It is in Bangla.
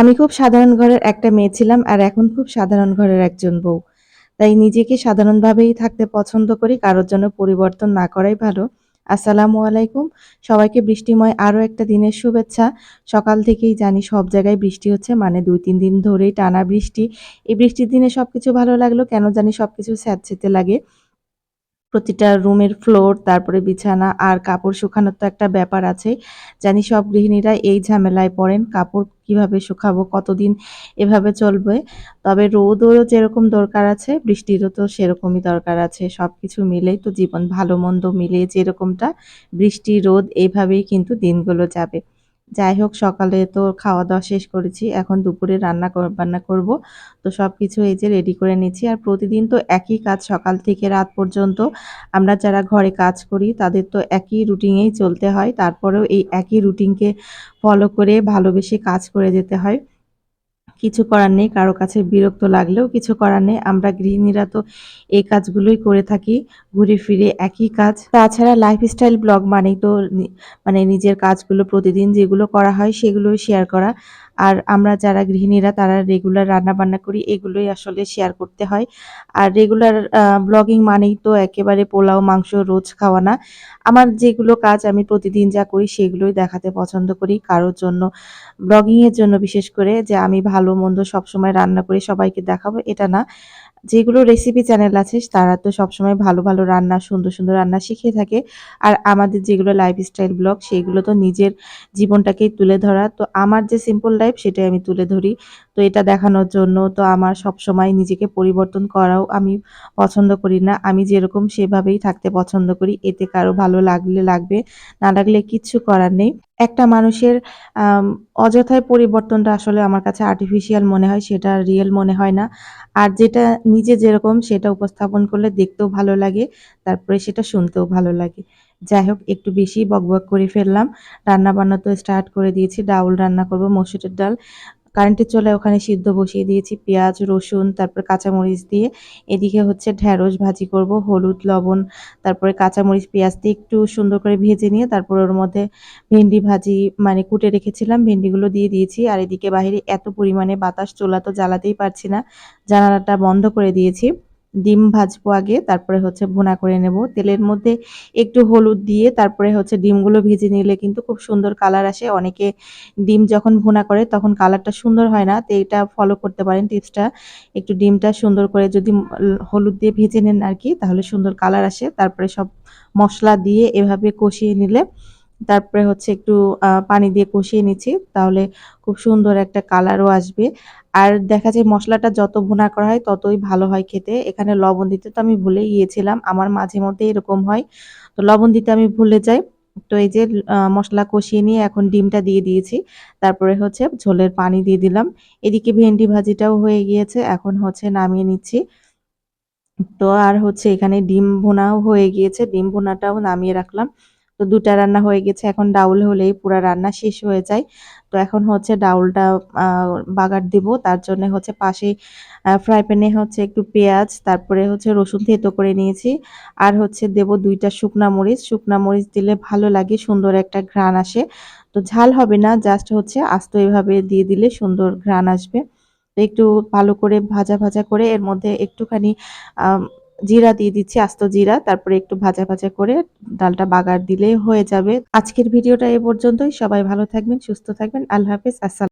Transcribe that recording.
আমি খুব সাধারণ ঘরের একটা মেয়ে ছিলাম আর এখন খুব সাধারণ ঘরের একজন বউ। তাই নিজেকে সাধারণভাবেই থাকতে পছন্দ করি, কারোর জন্য পরিবর্তন না করাই ভালো। আসসালামু আলাইকুম। সবাইকে বৃষ্টিময় আরও একটা দিনের শুভেচ্ছা। সকাল থেকেই জানি সব জায়গায় বৃষ্টি হচ্ছে, মানে ২-৩ দিন ধরেই টানা বৃষ্টি। এই বৃষ্টির দিনে সব কিছু ভালো লাগল, কেন জানি সব কিছু স্যাঁতসেঁতে লাগে। প্রতিটা রুমের ফ্লোর, তারপরে বিছানা আর কাপড় শুকানোর তো একটা ব্যাপার আছে। জানি সব গৃহিণীরা এই ঝামেলায় পড়েন, কাপড় কীভাবে শুকাবো, কতদিন এভাবে চলবে। তবে রোদও যেরকম দরকার আছে, বৃষ্টিরও তো সেরকমই দরকার আছে। সব কিছু মিলেই তো জীবন, ভালো মন্দ মিলিয়ে যেরকমটা বৃষ্টি, রোদ এভাবেই কিন্তু দিনগুলো যাবে। যাই হোক, সকালে তো খাওয়া দাওয়া শেষ করেছি। এখন দুপুরে রান্না বান্না করব। তো সব কিছু এই যে রেডি করে নিচ্ছি। আর প্রতিদিন তো একই কাজ সকাল থেকে রাত পর্যন্ত। আমরা যারা ঘরে কাজ করি, তাদের তো একই রুটিনেই চলতে হয়। তারপরেও এই একই রুটিনকে ফলো করে ভালোবেসে কাজ করে যেতে হয়। কিছু করার নেই, কারও কাছে বিরক্ত লাগলেও কিছু করার নেই। আমরা গৃহিণীরা তো এই কাজগুলোই করে থাকি, ঘুরে ফিরে একই কাজ। তাছাড়া লাইফস্টাইল ব্লগ মানেই তো মানে নিজের কাজগুলো প্রতিদিন যেগুলো করা হয় সেগুলোই শেয়ার করা। আর আমরা যারা গৃহিণীরা, তারা রেগুলার রান্না বান্না করি, এগুলোই আসলে শেয়ার করতে হয়। আর রেগুলার ব্লগিং মানেই তো একেবারে পোলাও, মাংস, রোজ খাওয়া না। আমার যেগুলো কাজ আমি প্রতিদিন যা করি, সেগুলোই দেখাতে পছন্দ করি কারোর জন্য। ব্লগিংয়ের জন্য বিশেষ করে যে আমি ভালো মন্দ সবসময় রান্না করে সবাইকে দেখাবো, এটা না। যেগুলো রেসিপি চ্যানেল আছে, তারা তো সবসময় ভালো ভালো রান্না, সুন্দর সুন্দর রান্না শিখিয়ে থাকে। আর আমাদের যেগুলো লাইফস্টাইল ব্লগ সেগুলো তো নিজের জীবনটাকেই তুলে ধরা। তো আমার যে সিম্পল লাইফ সেটাই আমি তুলে ধরি। তো এটা দেখানোর জন্য তো আমার সব সময় নিজেকে পরিবর্তন করাও আমি পছন্দ করি না। আমি যেরকম সেভাবেই থাকতে পছন্দ করি। এতে কারও ভালো লাগলে লাগবে, না লাগলে কিচ্ছু করার নেই। একটা মানুষের অযথায় পরিবর্তনটা আসলে আমার কাছে আর্টিফিশিয়াল মনে হয়, সেটা রিয়েল মনে হয় না। আর যেটা নিজে যেরকম, সেটা উপস্থাপন করলে দেখতেও ভালো লাগে, তারপরে সেটা শুনতেও ভালো লাগে। যাই হোক, একটু বেশি বকবক করে ফেললাম। রান্না বান্না তো স্টার্ট করে দিয়েছি। ডাউল রান্না করব, মসুরের ডাল। কারেন্টের চলে ওখানে সিদ্ধ বসিয়ে দিয়েছি, পেঁয়াজ, রসুন, তারপর কাঁচামরিচ দিয়ে। এদিকে হচ্ছে ঢ্যাঁড়স ভাজি করব, হলুদ, লবণ, তারপরে কাঁচামরিচ, পেঁয়াজ দিয়ে একটু সুন্দর করে ভেজে নিয়ে তারপর ওর মধ্যে ভেন্ডি ভাজি মানে কুটে রেখেছিলাম, ভেন্ডিগুলো দিয়ে দিয়েছি। আর এদিকে বাহিরে এত পরিমাণে বাতাস, চোলা তো জ্বালাতেই পারছি না। জানালাটা বন্ধ করে দিয়েছি। ডিম ভাজবো আগে, তারপরে হচ্ছে ভুনা করে নেব। তেলের মধ্যে একটু হলুদ দিয়ে তারপরে হচ্ছে ডিমগুলো ভেজে নিলে কিন্তু খুব সুন্দর কালার আসে। অনেকে ডিম যখন ভুনা করে তখন কালারটা সুন্দর হয় না, তো এটা ফলো করতে পারেন টিপসটা। একটু ডিমটা সুন্দর করে যদি হলুদ দিয়ে ভেজে নেন আর কি, তাহলে সুন্দর কালার আসে। তারপরে সব মশলা দিয়ে এভাবে কষিয়ে নিলে তারপরে হচ্ছে একটু পানি দিয়ে কষিয়ে নিচ্ছি, তাহলে খুব সুন্দর একটা কালারও আসবে। আর দেখা যায় মশলাটা যত ভুনা করা হয় ততই ভালো হয় খেতে। এখানে লবণ দিতে তো আমি ভুলে গিয়েছিলাম, আমার মাঝে মধ্যে এরকম হয়। তো লবণ দিতে আমি ভুলে যাই। তো এই যে মশলা কষিয়ে নিয়ে এখন ডিমটা দিয়ে দিয়েছি, তারপরে হচ্ছে ঝোলের পানি দিয়ে দিলাম। এদিকে ভেন্ডি ভাজিটাও হয়ে গিয়েছে, এখন হচ্ছে নামিয়ে নিচ্ছি। তো আর হচ্ছে এখানে ডিম ভুনাও হয়ে গিয়েছে, ডিম ভুনাটাও নামিয়ে রাখলাম। তো দুটা রান্না হয়ে গেছে, এখন ডাউল হলেই পুরো রান্না শেষ হয়ে যায়। তো এখন হচ্ছে ডাউলটা বাগার দিব, তার জন্য হচ্ছে পাশে ফ্রাই প্যানে হচ্ছে একটু পেঁয়াজ, তারপরে হচ্ছে রসুন থেতো করে নিয়েছি। আর হচ্ছে দেব দুইটা শুকনা মরিচ শুকনা মরিচ দিলে ভালো লাগে, সুন্দর একটা ঘ্রাণ আসে। তো ঝাল হবে না, জাস্ট হচ্ছে আস্ত এভাবে দিয়ে দিলে সুন্দর ঘ্রাণ আসবে। একটু ভালো করে ভাজা ভাজা করে এর মধ্যে একটুখানি জিরা দিয়ে দিচ্ছি, আস্ত জিরা। তারপরে একটু ভাজা ভাজা করে ডালটা বাগার দিলে হয়ে যাবে। আজকের ভিডিওটা এ পর্যন্তই। সবাই ভালো থাকবেন, সুস্থ থাকবেন। আল্লাহ হাফিজ। আসসালাম